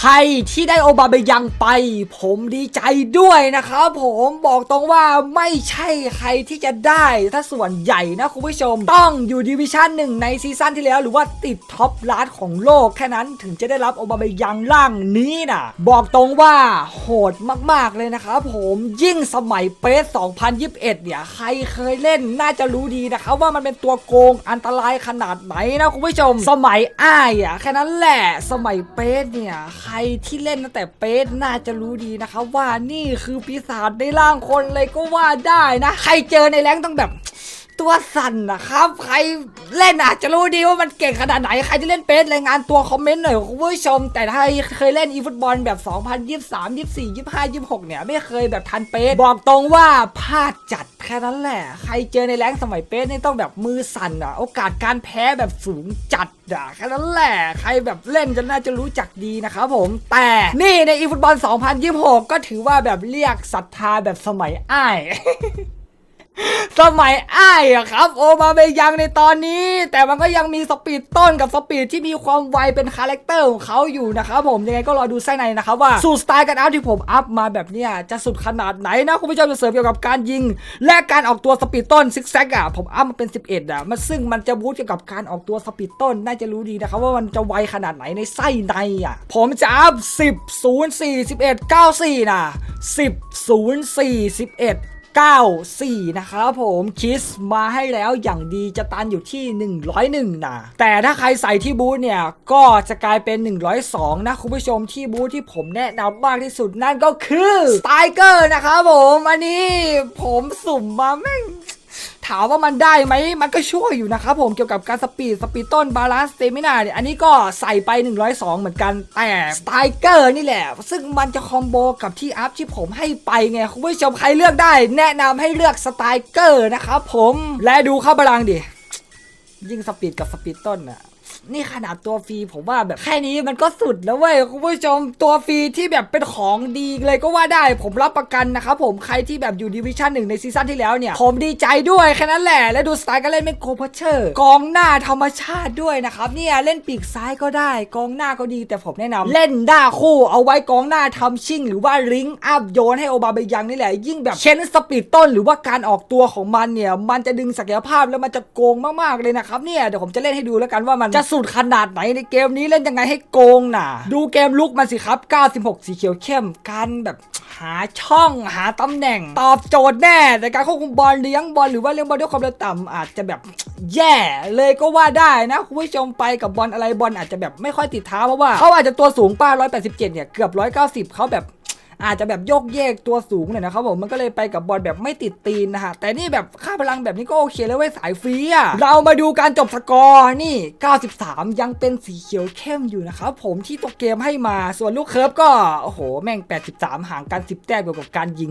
ใครที่ได้โอบาเบยังไป ผมดีใจด้วยนะครับผมบอกตรงว่าไม่ใช่ใครที่จะได้ถ้าส่วนใหญ่นะคุณผู้ชม ต้องอยู่ดิวิชั่นหนึ่งในซีซั่นที่แล้ว หรือว่าติดท็อปล้านของโลกแค่นั้นถึงจะได้รับโอบาเบยังร่างนี้นะบอกตรงว่าโหดมากๆเลยนะครับผมยิ่งสมัยเปส2021 เนี่ยใครเคยเล่นน่าจะรู้ดีนะครับว่ามันเป็นตัวโกงอันตรายขนาดไหนนะคุณผู้ชม สมัยอ้ายอะแค่นั้นแหละสมัยเปสเนี่ยใคใครที่เล่นตั้งแต่เปสน่าจะรู้ดีนะคะว่านี่คือปีศาจในร่างคนเลยก็ว่าได้นะ ใครเจอในแรงต้องแบบ ตัวสั่นนะครับ ใครเล่นอาจจะรู้ดีว่ามันเก่งขนาดไหน ใครที่เล่นเปสรายงานตัวคอมเมนต์หน่อยคุณผู้ชม แต่ถ้าเคยเล่นอีฟุตบอลแบบ 2023 24 25 26 เนี่ย ไม่เคยแบบทันเปสบอกตรงว่าพลาดจัดแค่นั้นแหละ ใครเจอในแรงสมัยเปสนี่ต้องแบบมือสั่นอะ โอกาสการแพ้แบบสูงจัดอะแค่นั้นแหละ ใครแบบเล่นจะน่าจะรู้จักดีนะครับผม แต่นี่ในอีฟุตบอล 2026 ก็ถือว่าแบบเรียกศรัทธาแบบสมัยอ้าย สมัยอ้ายอะครับ โอมาเบยังในตอนนี้ แต่มันก็ยังมีสปีดต้นกับสปีดที่มีความไวเป็นคาแรคเตอร์ของเขาอยู่นะครับผมยังไงก็รอดูไส้ในนะครับว่าสูตรสไตล์การอัพที่ผมอัพมาแบบเนี้ยจะสุดขนาดไหนนะคุณผู้ชมจะเสริมเกี่ยวกับการยิง และการออกตัวสปีดต้นซิกแซกอะผมอัพมาเป็น 11อะมันซึ่งมันจะบูสต์เกี่ยวกับการออกตัวสปีดต้นน่าจะรู้ดีนะครับว่ามันจะไวขนาดไหนในไส้ในอะผมจะอัพ10 0 4 11 94นะ10 0 4 11 94 นะครับผมคิสมาให้แล้วอย่างดีจะตันอยู่ที่ 101 นะ แต่ถ้าใครใส่ที่บูธเนี่ย ก็จะกลายเป็น 102 นะ คุณผู้ชมที่บูธที่ผมแนะนำมากที่สุดนั่นก็คือสไตเกอร์นะครับผม อันนี้ผมสุ่มมาแม่ง ถามว่ามันได้ไหมมันก็ช่วยอยู่นะครับผมเกี่ยวกับการสปีดสปีดต้นบาลานซ์สเตมินาเนี่ยอันนี้ก็ใส่ไป 102 เหมือนกัน แต่สไตรเกอร์นี่แหละ ซึ่งมันจะคอมโบกับที่อัพที่ผมให้ไปไงคุณผู้ชมใครเลือกได้ แนะนำให้เลือกสไตรเกอร์นะครับผมและดูเข้าบาลังดิยิ่งสปีดกับสปีดต้นอะ นี่ขนาดตัวฟรีผมว่าแบบแค่นี้มันก็สุดแล้วเว้ยคุณผู้ชมตัวฟรีที่แบบเป็นของดีเลยก็ว่าได้ผมรับประกันนะครับผมใครที่แบบอยู่ดิวิชั่นหนึ่งในซีซั่นที่แล้วเนี่ย ผมดีใจด้วยแค่นั้นแหละและดูสไตล์การเล่นเป็นโคพัชเชอร์กองหน้าธรรมชาติด้วยนะครับเนี่ยเล่นปีกซ้ายก็ได้ กองหน้าก็ดีแต่ผมแนะนำเล่นด้าคู่เอาไว้กองหน้าทำชิ่ง หรือว่าลิงอัพโยนให้โอบาเบยังนี่แหละยิ่งแบบเชนสปีดต้น หรือว่าการออกตัวของมันเนี่ยมันจะดึงศักยภาพแล้วมันจะโกงมากๆเลยนะครับเนี่ยเดี๋ยวผมจะเล่นให้ดูแล้วกันว่ามันจะสุดขนาดไหนในเกมนี้เล่นยังไงให้โกงน่ะ ดูเกมลุกมันสิครับ 96 สีเขียวเข้มการแบบหาช่องหาตำแหน่ง ตอบโจทย์แน่แต่การควบคุมบอลเลี้ยงบอลหรือว่าเลี้ยงบอลด้วยความเร็วต่ำอาจจะแบบแย่เลยก็ว่าได้นะคุณผู้ชมไปกับบอลอะไรบอลอาจจะแบบไม่ค่อยติดเท้าเพราะว่าเขาอาจจะตัวสูงป้า187 เนี่ยเกือบ 190 เขาแบบ อาจจะแบบโยกเยกตัวสูงหน่อยนะครับผมมันก็เลยไปกับบอลแบบไม่ติดตีนนะฮะแต่นี่แบบค่าพลังแบบนี้ก็โอเคแล้วเว้ยสายฟรีอะเรามาดูการจบสกอร์นี่ 93 ยังเป็นสีเขียวเข้มอยู่นะครับผมที่ตัวเกมให้มาส่วนลูกเคิร์ฟก็โอ้โหแม่ง 83 ห่างกัน 10 แต้มเกี่ยวกับการยิง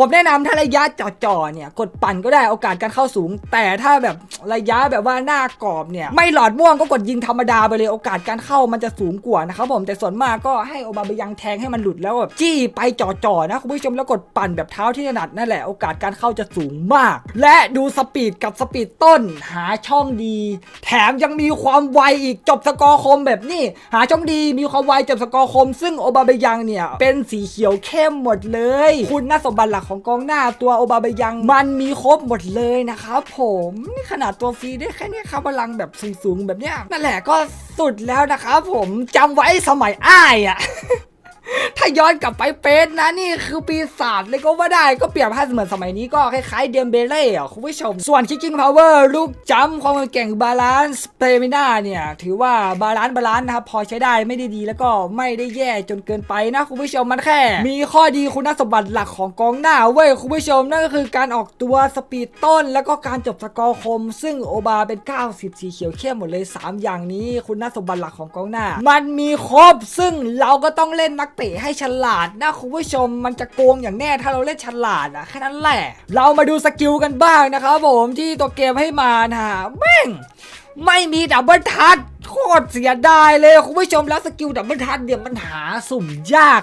ผมแนะนำถ้าระยะจ่อๆเนี่ย กดปั่นก็ได้โอกาสการเข้าสูง แต่ถ้าแบบระยะแบบว่าหน้ากรอบเนี่ย ไม่หลอดม่วงก็กดยิงธรรมดาไปเลยโอกาสการเข้ามันจะสูงกว่านะครับผมแต่ส่วนมากก็ให้โอบาเบยังแทงให้มันหลุดแล้วแบบจี้ไปจ่อๆนะคุณผู้ชมแล้วกดปั่นแบบเท้าที่ถนัดนั่นแหละโอกาสการเข้าจะสูงมาก และดูสปีดกับสปีดต้นหาช่องดี แถมยังมีความไวอีกจบสกอร์คมแบบนี้ หาช่องดีมีความไวจบสกอร์คม ซึ่งโอบาเบยังเนี่ยเป็นสีเขียวเข้มหมดเลย คุณน่าสมบัติหลักของกองหน้าตัวโอบาเบยัง มันมีครบหมดเลยนะครับผมนี่ขนาดตัวฟรีได้แค่นี้ครับพลังแบบสูงๆแบบเนี้ยนั่นแหละก็สุดแล้วนะครับผมจำไว้สมัยอ้ายอะ ถ้าย้อนกลับไปเป็นนะนี่คือปีศาจเลยก็ว่าได้ก็เปรียบให้เหมือนสมัยนี้ก็คล้ายๆเดมเบเล่อะคุณผู้ชม ส่วน Kicking Power ลูกจำความเก่งบาลานซ์เ a มิน่าเนี่ย ถือว่าบาลานซ์บาลานซ์นะครับพอใช้ได้ไม่ได้ดีแล้วก็ไม่ได้แย่จนเกินไปนะคุณผู้ชมมันแค่ มีข้อดีคุณสมบัติหลักของกองหน้าเว้ยคุณผู้ชมนั่นก็คือการออกตัวสปีดต้น แล้วก็การจบสกอร์คม ซึ่งโอบาเป็น 90 สีเขียวเข้มหมดเลย 3 อย่างนี้คุณสมบัติหลักของกองหน้า มันมีครบซึ่งเราก็ต้องเล่นนักเตะให้ฉลาดนะคุณผู้ชมมันจะโกงอย่างแน่ถ้าเราเล่นฉลาดอะแค่นั้นแหละ เรามาดูสกิลกันบ้างนะครับผมที่ตัวเกมให้มานะฮะแม่งไม่มีดับเบิลทัช โคตรเสียดายเลยคุณผู้ชมแล้วสกิลดับเบิลทัชเนี่ยมันหาสุ่มยาก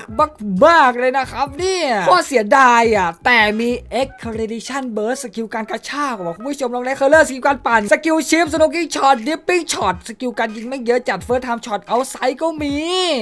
มากๆเลยนะครับเนี่ยโคตรเสียดายอะแต่มี Accreditation Burst สกิลการกระชากว่ะคุณผู้ชมลองไลเคอร์เลอร์สกิลการปั่นสกิลชิปสโนกิ้งช็อตดิปปิ้งช็อตสกิลการยิงไม่เยอะจัดเฟิร์สไทม์ช็อตเอาไซก็มี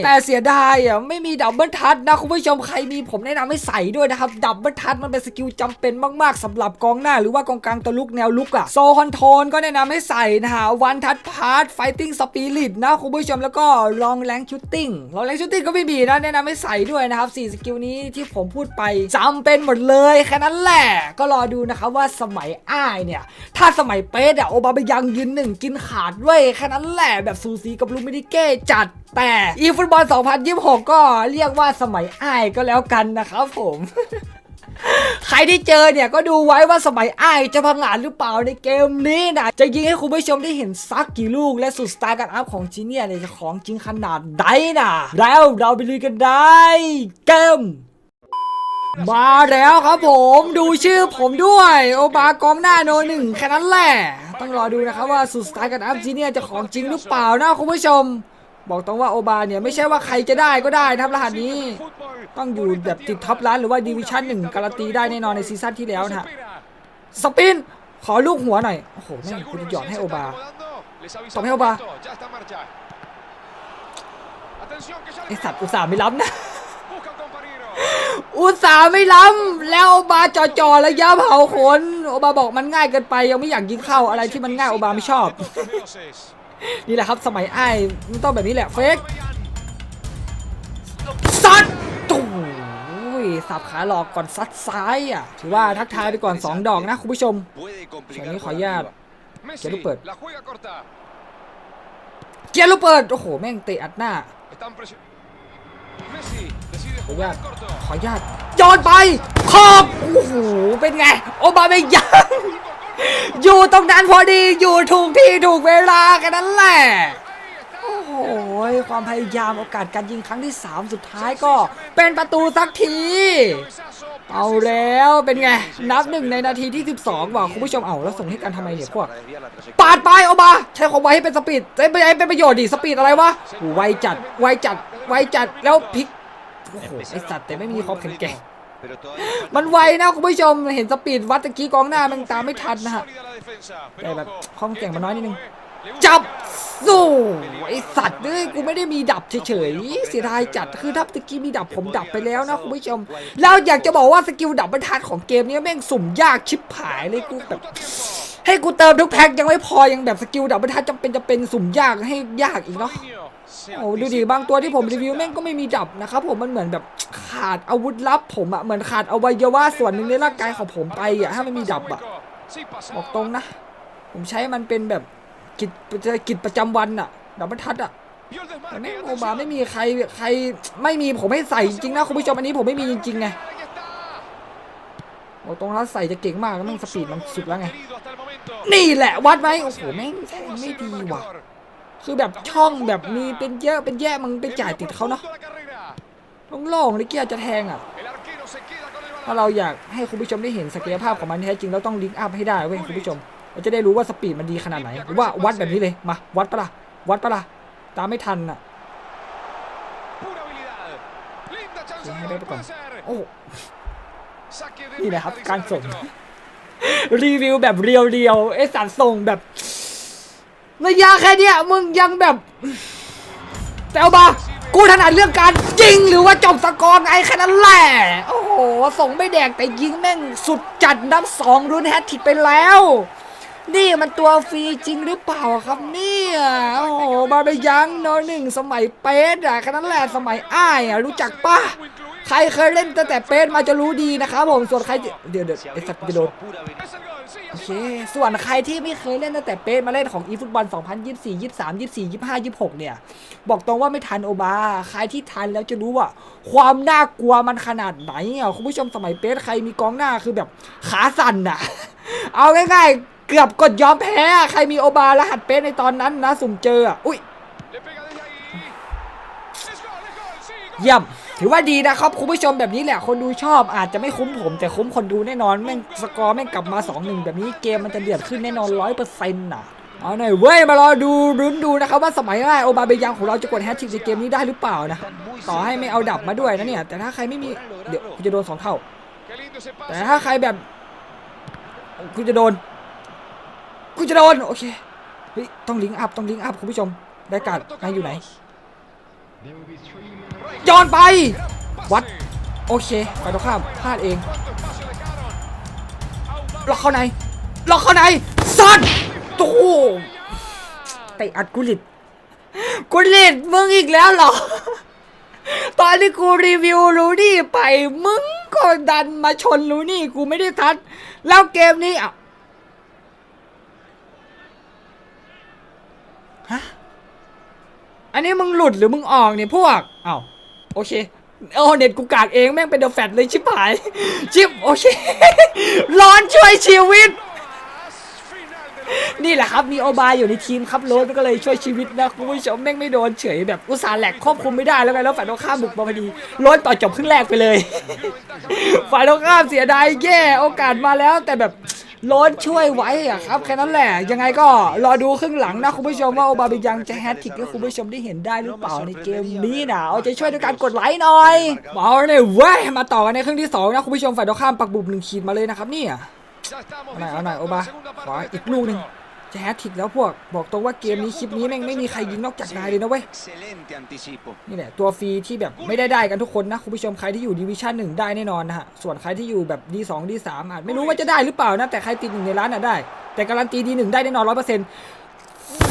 แต่เสียดายอะไม่มีดับเบิลทัชนะคุณผู้ชมใครมีผมแนะนำให้ใส่ด้วยนะครับดับเบิลทัชมันเป็นสกิลจำเป็นมากๆสำหรับกองหน้า หรือว่ากองกลางตัวลุกแนวลุกอะโซคอนโทนก็แนะนำให้ใส่นะฮะวันทัชพาร์ทไฟติ้งสปิริตนะคุณผู้ชมแล้วก็ลองแรงชูตติ้งลองแรงชูตติ้งก็ไม่มีนะแนะนำให้ใส่ด้วยนะครับสี่สกิลนี้ที่ผมพูดไปจำเป็นหมดเลยแค่นั้นแหละก็รอดูนะครับว่าสมัยอ้ายเนี่ย ถ้าสมัยเป๊ะอะโอบาเมยังยืนหนึ่งกินขาดด้วยแค่นั้นแหละแบบซูซีกับลูมินิเก้จัดแต่อีฟุตบอล 2026 ก็เรียกว่าสมัยอ้ายก็แล้วกันนะครับผม ใครที่เจอเนี่ยก็ดูไว้ว่าสมัยอ้ายจะพังงานหรือเปล่าในเกมนี้นะจะยิงให้คุณผู้ชมได้เห็นซักกี่ลูกและสุดสไตล์การอัพของจีเนียเนี่ยจะของจริงขนาดใดนะแล้วเราไปลุยกันได้เกมมาแล้วครับผมดูชื่อผมด้วย โอบากองหน้าโนหนึ่งแค่นั้นแหละ ต้องรอดูนะครับว่าสุดสไตล์การอัพจีเนียจะของจริงหรือเปล่านะคุณผู้ชม บอกตรงว่าโอบาเนี่ยไม่ใช่ว่าใครจะได้ก็ได้นะครับรหัสนี้ ต้องอยู่แบบติดท็อปล้านหรือว่าดิวิชั่นหนึ่งการันตีได้แน่นอนในซีซั่นที่แล้วนะฮะสปินขอลูกหัวหน่อย โอ้โหแม่งคุณหยอดให้โอบาตบให้โอบาไอสัตว์อุตส่าห์ไม่ล้ำนะอุตส่าห์ไม่ล้ำแล้วโอบาจ่อๆระยะเผาขนโอบาบอกมันง่ายเกินไปยังไม่อยากยิงเข้าอะไรที่มันง่ายโอบาไม่ชอบ นี่แหละครับสมัยไอ้มันต้องแบบนี้แหละเฟกซัดตูยสับขาหลอกก่อนซัดซ้ายอะถือว่าทักทายไปก่อน 2 ดอกนะคุณผู้ชมฉากนี้ขออนุญาตเขียนลูกเปิด เกียร์ลูกเปิด โอ้โห แม่งเตะอัดหน้า ขออนุญาตขออนุญาตโยนไป ขอบ โอ้โห เป็นไง โอบาไม่ยัง อยู่ตรงนั้นพอดีอยู่ถูกที่ถูกเวลาแค่นั้นแหละ โอ้โห ความพยายามโอกาสการยิงครั้งที่ 3 สุดท้ายก็เป็นประตูสักที เอาแล้วเป็นไง นับหนึ่งในนาทีที่ 12 ว่ะคุณผู้ชมเอาแล้วส่งให้กันทำไมเนี่ยพวก ปาดไปเอามา ใช้ความไวให้เป็นสปีดใช้ไปให้เป็นประโยชน์ดิสปีดอะไรวะไวจัดไวจัดไวจัดแล้วพลิกโอ้โหไอสัตว์แต่ไม่มีความแข็งแกร่ง มันไวนะคุณผู้ชมเห็นสปีดวัดตะกี้กองหน้ามันตามไม่ทันนะฮะแต่แบบความแก่งมันน้อยนิดนึงจับสู้ไอสัตว์เอ้ยกูไม่ได้มีดับเฉยๆเสียดายจัดคือถ้าตะกี้มีดับผมดับไปแล้วนะคุณผู้ชมแล้วอยากจะบอกว่าสกิลดับบรรทัดของเกมนี้แม่งสุ่มยากชิบหายเลยกูแบบให้กูเติมทุกแพ็คยังไม่พอยังแบบสกิลดับบรรทัดจำเป็นจะเป็นสุ่มยากให้ยากอีกเนาะ โอ้ดูดิบางตัวที่ผมรีวิวแม่งก็ไม่มีดับนะครับผมมันเหมือนแบบขาดอาวุธลับผมอะเหมือนขาดอวัยวะส่วนหนึ่งในร่างกายของผมไปอะถ้าไม่มีดับอะบอกตรงนะ ผมใช้มันเป็นแบบกิจกิจประจำวันอะดับเบิลทัดอะแต่แม่งโอบาไม่มีใครใครไม่มีผมให้ใส่จริงๆนะคุณผู้ชมอันนี้ผมไม่มีจริงๆไงบอกตรงแล้วใส่จะเก่งมากแล้วแม่งสปีดมันสุดแล้วไงนี่แหละวัดไหมโอ้โหแม่งแทงไม่ดีว่ะ คือแบบช่องแบบมีเป็นเยอะเป็นแย่มึงไปจ่ายติดเขาเนาะโล่งๆเลยเกียร์จะแทงอะ ถ้าเราอยากให้คุณผู้ชมได้เห็นศักยภาพของมันที่แท้จริงเราต้องลิงก์อัพให้ได้เว้ยคุณผู้ชมเราจะได้รู้ว่าสปีดมันดีขนาดไหนหรือว่าวัดแบบนี้เลยมาวัดปะล่ะวัดปะล่ะตามไม่ทันอะให้ได้ไปก่อนโอ้โหนี่แหละครับการส่งรีวิวแบบเรียวๆไอสารส่งแบบ ระยะแค่เนี้ยมึงยังแบบ แต่เอามากูถนัดเรื่องการยิงหรือว่าจบสกอร์ไงแค่นั้นแหละ โอ้โห ส่งไม่แดกแต่ยิงแม่งสุดจัดนับสองรุนแฮตทริกไปแล้ว นี่มันตัวฟรีจริงหรือเปล่าครับเนี่ย โอ้โหบาไปยังโนหนึ่งสมัยเป๊ะอะแค่นั้นแหละสมัยอ้ายอะรู้จักปะ รเคยเล่นตั้งแต่เป๊ะมาจะรู้ดีนะครับผมส่วนใครเดี๋ยวเดี๋ยวไอ้สัตว์จะโดนโอเคส่วนใครที่ไม่เคยเล่นตั้งแต่เป๊ะมาเล่นของ e ฟุตบอล2024 23 24 25 26 เนี่ย บอกตรงว่าไม่ทันโอบาใครที่ทันแล้วจะรู้ว่า ความน่ากลัวมันขนาดไหนอะคุณผู้ชมสมัยเป๊ะใครมีกองหน้าคือแบบขาสั่นอะ เอาง่ายๆ เกือบกดยอมแพ้ใครมีโอบารหัสเป๊ะในตอนนั้นนะสุ่มเจออุ้ยเยี่ยม ถือว่าดีนะครับคุณผู้ชมแบบนี้แหละคนดูชอบอาจจะไม่คุ้มผม แต่คุ้มคนดูแน่นอนแม่งสกอร์แม่งกลับมา 2-1 แบบนี้เกมมันจะเดือดขึ้นแน่นอนร้อยเปอร์เซ็นต์น่ะเอาหน่อยเว้ยมารอดูรุ้นดูนะครับว่าสมัยแรกโอบาเบยังของเราจะกดแฮตทริกในเกมนี้ได้หรือเปล่านะต่อให้ไม่เอาดับมาด้วยนะเนี่ยแต่ถ้าใครไม่มีเดี๋ยวกูจะโดนสองเท่า แต่ถ้าใครแบบกูจะโดนกูจะโดนโอเคเฮ้ยต้องลิงก์อัพต้องลิงก์อัพคุณผู้ชมได้การนายอยู่ไหน ย้อนไป วัด โอเค ไปตรงข้ามพลาดเองล็อกเข้าในล็อกเข้าในซัดตูมเตะอัดกุลิตกุลิตมึงอีกแล้วเหรอ ตอนที่กูรีวิวรูนี่ไป มึงก็ดันมาชนรูนี่กูไม่ได้ทัด แล้วเกมนี้อะฮะ อันนี้มึงหลุดหรือมึงออกเนี่ยพวกเอ้าโอเคโอ้เน็ตกูกากเองแม่งเป็นเดอะแฟตเลยชิบหาย ชิบโอเค ร้อนช่วยชีวิต นี่แหละครับมีโอบายอยู่ในทีมครับโรสก็เลยช่วยชีวิตนะคุณผู้ชมแม่งไม่โดนเฉยแบบอุตส่าห์แหลกควบคุมไม่ได้แล้วไงแล้วฝ่ายตรงข้ามบุกมาพอดีโรสต่อจบครึ่งแรกไปเลย ฝ่ายตรงข้ามเสียดายแย่โอกาสมาแล้วแต่แบบ โรนช่วยไว้อะครับแค่นั้นแหละ ยังไงก็รอดูครึ่งหลังนะคุณผู้ชมว่าโอบาบิยังจะแฮตทริกให้คุณผู้ชมได้เห็นได้หรือเปล่าในเกมนี้นะเอาใจช่วยด้วยการกดไลค์หน่อยเอาเนี่ยเว้ยมาต่อกันในครึ่งที่สองนะคุณผู้ชมฝ่ายตรงข้ามปักบุบหนึ่งขีดมาเลยนะครับเนี่ยเอาหน่อยเอาหน่อยโอบาขออีกลูกหนึ่ง จะแฮตทริกแล้วพวก บอกตรงว่าเกมนี้คลิปนี้แม่งไม่มีใครยิงนอกจากนายเลยนะเว้ย Excelente anticipo. นี่แหละตัวฟรีที่แบบไม่ได้ได้กันทุกคนนะคุณผู้ชมใครที่อยู่ดิวิชั่นหนึ่งได้แน่นอนนะฮะ ส่วนใครที่อยู่แบบ D2 D3 อาจไม่รู้ว่าจะได้หรือเปล่านะ แต่ใครติดหนึ่งในร้านอะได้ แต่การันตี D1 ได้แน่นอนร้อยเปอร์เซ็นต์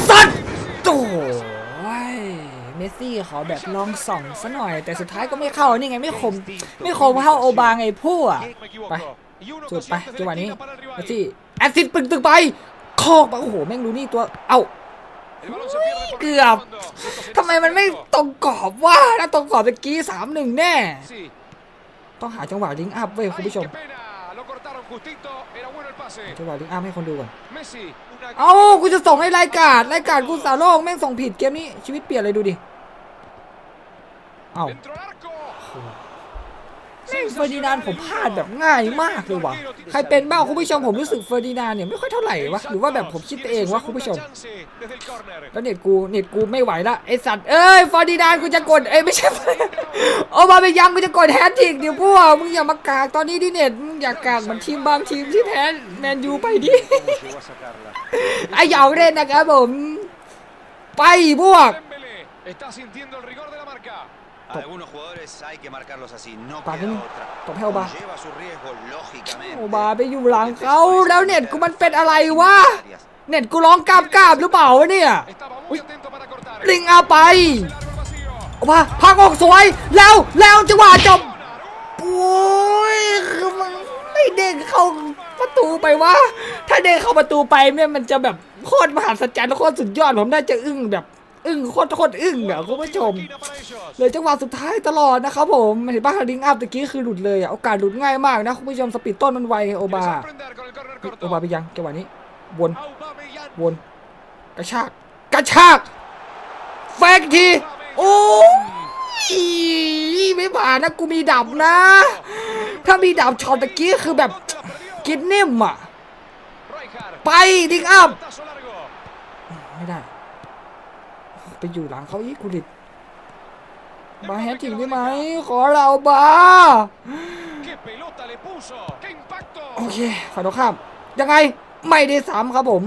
สัตว์โอ้ยเมสซี่ขอแบบลองส่องซะหน่อย แต่สุดท้ายก็ไม่เข้านี่ไงไม่คม ไม่คมเข้าโอบาไงพวก Me equivoco. Pa. Y una สุดไป ocasión desde จังหวะ la นี้ esquina para el rival. เมสซี่แอสซิสต์ปึกตึกไป คอกไปโอ้โหแม่งรู้นี่ตัว เอ้า El balón se pierde por เกือบ fondo. Esto se ทำไมมันไม่ตรงกรอบว่าถ้าตรงกรอบตะกี้สามหนึ่งแน่ Sí. ต้องหาจังหวะลิงก์อัพเว้ยคุณ Ay, ผู้ชม qué pena. Lo cortaron justito. Era bueno el pase. จังหวะลิงก์อัพให้คนดูก่อน Messi. Una เอ้ากูจะส่งให้รายการรายการกูสาโลกแม่งส่งผิดเกมนี้ชีวิตเปลี่ยนเลยดูดิ เอ้า dentro del arco. แม่งเฟอร์ดินานผมพลาดแบบง่ายมากเลยว่ะ ใครเป็นบ้างคุณผู้ชมผมรู้สึกเฟอร์ดินานเนี่ยไม่ค่อยเท่าไหร่วะ หรือว่าแบบผมคิดไปเองวะคุณผู้ชม แล้วเน็ตกูเน็ตกูไม่ไหวละไอสัตว์เอ้ยเฟอร์ดินานกูจะกดเอ้ยไม่ใช่โอามาไปยังกูจะกดแฮตทริกเดี๋ยวพวกมึงอย่ามากากตอนนี้ดิเน็ตมึงอย่ากากเหมันทีมบางทีมที่แพ้แมนยูไปดิไอหยอกเล่นนะครับผมไปพวก está sintiendo el rigor de la marca. A algunos jugadores hay que marcarlos así, no Pa' queda mí. otra. Toma, Oba. Lleva su riesgo, lógicamente. โอบาไปอยู่หลังเขาแล้วเน็ตกูมันเป็นอะไรวะ เน็ตกูร้องกราบกราบหรือเปล่าวะเนี่ย Estaba Uy. muy atento para cortar. ลิงเอาไป Se largo el vacío. โอบาพักออกสวย แล้วแล้วจังหวะจบโอ้ยคือมันไม่เด้งเข้าประตูไปวะถ้าเด้งเข้าประตูไปเนี่ยมันจะแบบโคตรมหัศจรรย์และโคตรสุดยอดผมน่าจะอึ้งแบบ อึ้งโคตรโคตรอึ้งอะคุณผู้ชม เลยจังหวะสุดท้ายตลอดนะครับผมเห็นป่ะลิงอัพตะกี้คือหลุดเลยอะโอกาสหลุดง่ายมากนะคุณผู้ชมสปีดต้นมันไวโอบาโอบาไปยังจังหวะนี้วนวนกระชากกระชากแฟกทีโอ้ยไม่ผ่านนะกูมีดับนะ ถ้ามีดับช็อตตะกี้คือแบบกินนิ่มอะไปลิงอัพไม่ได้ ไปอยู่หลังเขาอีกกุลิตมาแฮตทริกได้ไหมขอเราบา ¡Qué pelota le puso! ¡Qué impacto! โอเคฝ่ายตรงข้ามยังไงไม่ได้ซ้ำครับผม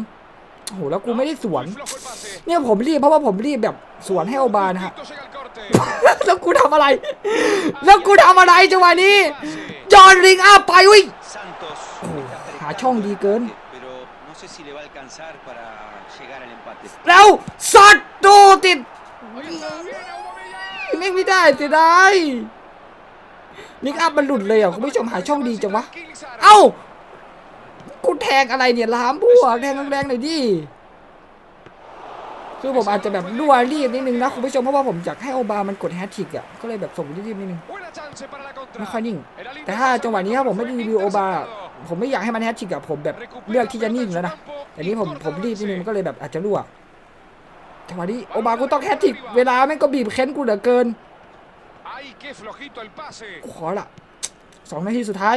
โอ้โหแล้วกูไม่ได้สวน Muy flojo el pase. เนี่ยผมรีบเพราะว่าผมรีบแบบสวนให้โอบานะฮะ Justito llega el corte. แล้วกูทำอะไร แล้วกูทำอะไรจังหวะนี้ จอห์นริงอัพไปอุ้ย Santos Oh, está ah, Chong di Gun. pero no sé si le va a alcanzar para llegar al empate. แล้วสัตว์ดูติด Ahí está, viene Aubameyang. ไม่ไม่ได้เสียดายลิกอัพมันหลุดเลยอะคุณผู้ชมหาช่องดีจังวะ เอ้า กูแทงอะไรเนี่ยล้ามพวกแทงแรงๆหน่อยดิ คือผมอาจจะแบบรั่วรีบนิดนึงนะคุณผู้ชมเพราะว่าผมอยากให้โอบามันกดแฮตทริกอะก็เลยแบบส่งรีบๆนิดนึงไม่ค่อยนิ่ง แต่ถ้าจังหวะนี้ถ้าผมไม่รีวิวโอบาผมไม่อยากให้มันแฮตทริกอะผมแบบเลือกที่จะนิ่งแล้วนะแต่นี้ผมผมรีบนิดนึงมันก็เลยแบบอาจจะรั่วจังหวะนี้โอบากูต้องแฮตทริกเวลาแม่งก็บีบเค้นกูเหลือเกินกูขอละสองนาทีสุดท้าย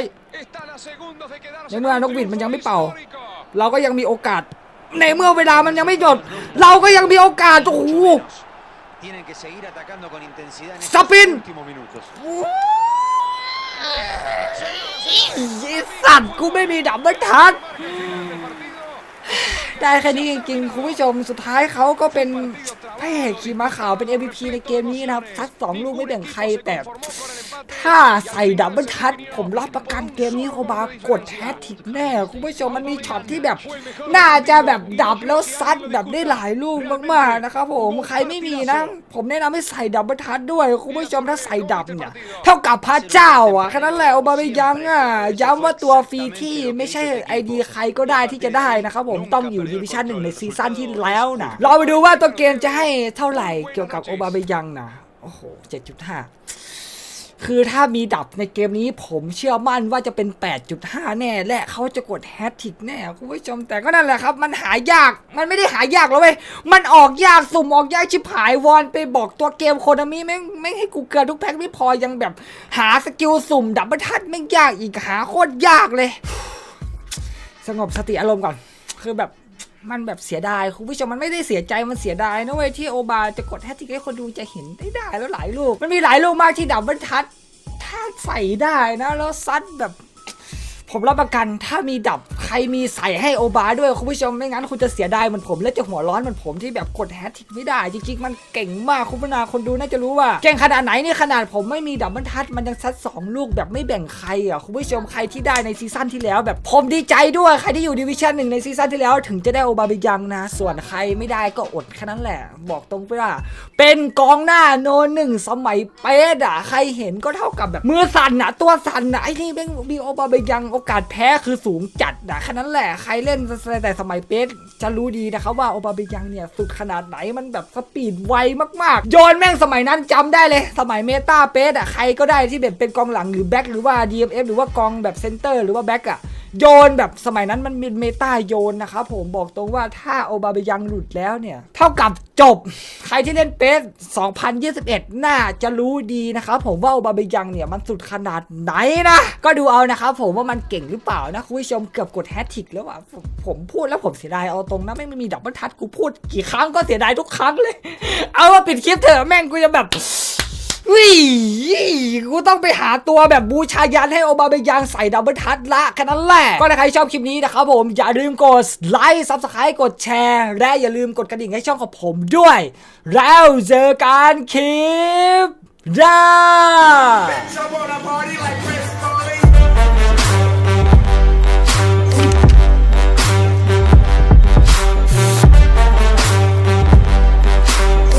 ในเมื่อนกหวีดมันยังไม่เป่า เราก็ยังมีโอกาส ในเมื่อเวลามันยังไม่หยด เราก็ยังมีโอกาส โอ้โห Tienen que seguir atacando con intensidad en Sapin. estos últimos minutos. ยีสัตว์กูไม่มีดับเบิลทัชได้แค่นี้จริงๆ คุณผู้ชมสุดท้ายเขาก็เป็นพระเอกขี่ม้าขาวเป็น MVP ในเกมนี้นะครับทัดสองลูกไม่แบ่งใครแต่ ถ้าใส่ดับเบิลทัชผมรับประกันเกมนี้เขาบากดแฮตทิกแน่คุณผู้ชมมันมีช็อตที่แบบ น่าจะแบบดับแล้วซัดแบบได้หลายลูกมากๆนะครับผมใครไม่มีนะ ผมแนะนำให้ใส่ดับเบิลทัชด้วยคุณผู้ชมถ้าใส่ดับเนี่ยเท่ากับพระเจ้าอะแค่นั้นแหละโอบาเมยังอะย้ำว่าตัวฟรีที่ไม่ใช่ไอดีใครก็ได้ที่จะได้นะครับผมต้องอยู่ดิวิชั่นหนึ่งในซีซั่นที่แล้วนะเราไปดูว่าตัวเกมจะให้เท่าไหร่เกี่ยวกับโอบาเมยังนะโอ้โห 7.5 คือถ้ามีดับในเกมนี้ผมเชื่อมั่นว่าจะเป็น 8.5 แน่ และเขาจะกดแฮตทิกแน่คุณผู้ชมแต่ก็นั่นแหละครับ มันหายากมันไม่ได้หายากหรอกเว้ยมันออกยากสุ่มออกยากชิบหายวอนไปบอกตัวเกมโคนามิแม่งไม่งให้กูเกินทุกแพ็คไม่พอยังแบบหาสกิลสุ่มดับเบิลทัดแม่งยากอีกหาโคตรยากเลย สงบสติอารมณ์ก่อนคือแบบ มันแบบเสียดายคุณผู้ชมมันไม่ได้เสียใจมันเสียดายนะเว้ยที่โอบาจะกดแฮตทริกให้คนดูจะเห็นได้ได้แล้วหลายลูก มันมีหลายลูกมากที่ดับเบิลทัชถ้าใส่ได้นะ แล้วซัดแบบ ผมรับประกันถ้ามีดับ ครมีใส่ให้โอบาด้วยคุณผู้ชมไม่งั้นคุณจะเสียดายเหมือนผมและจะหัวร้อนเหมือนผมที่แบบกดแฮตทิกไม่ได้จริงๆ มันเก่งมากคุณผู้นาคนดูน่าจะรู้ว่าเก่งขนาดไหนนี่ขนาดผมไม่มีดับเบิลทัชมันยังซัดสองลูกแบบไม่แบ่งใครอะคุณผู้ชมใครที่ได้ในซีซั่นที่แล้วแบบผมดีใจด้วยใครที่อยู่ดิวิชั่นหนึ่งในซีซั่นที่แล้วถึงจะได้โอบาเบยังนะ ส่วนใครไม่ได้ก็อดแค่นั้นแหละ บอกตรงไปว่า เป็นกองหน้าโนหนึ่งสมัยเป๊ะอะใครเห็นก็เท่ากับแบบมือสั่นนะตัวสั่นนะไอ้นี่แม่งมีโอบาเบยังโอกาสแพ้คือสูงจัดนะแค่นั้นแหละใครเล่นแต่สมัยเป๊ะจะรู้ดีนะครับว่าโอบาเบยังเนี่ยสุดขนาดไหนมันแบบสปีดไวมากๆ โยนแม่งสมัยนั้นจำได้เลย สมัยเมตาเป๊ะอะใครก็ได้ที่แบบเป็นกองหลังหรือแบ็คหรือว่า DMF หรือว่ากองแบบเซนเตอร์หรือว่าแบ็คอะ โยนแบบสมัยนั้นมันเป็นเมตาโยนนะครับผมบอกตรงว่าถ้าโอบาเบยังหลุดแล้วเนี่ย เท่ากับจบ ใครที่เล่นเปส2021 น่าจะรู้ดีนะครับผมว่าโอบาเบยังเนี่ยมันสุดขนาดไหนนะ ก็ดูเอานะครับผมว่ามันเก่งหรือเปล่านะคุณผู้ชมเกือบกดแฮตทิกแล้วอะผมพูดแล้วผมเสียดายเอาตรงนะไม่งไม่มีดับเบิลทัชกูพูดกี่ครั้งก็เสียดายทุกครั้งเลย เอาว่าปิดคลิปเถอะแม่งกูจะแบบ วิกูต้องไปหาตัวแบบบูชายันให้โอบาเบยังใส่ดับเบิลทัชละแค่นั้นแหละ ก็ถ้าใครชอบคลิปนี้นะครับผม อย่าลืมกดไลค์ซับสไครต์กดแชร์ และอย่าลืมกดกระดิ่งให้ช่องของผมด้วย แล้วเจอกันคลิปหน้า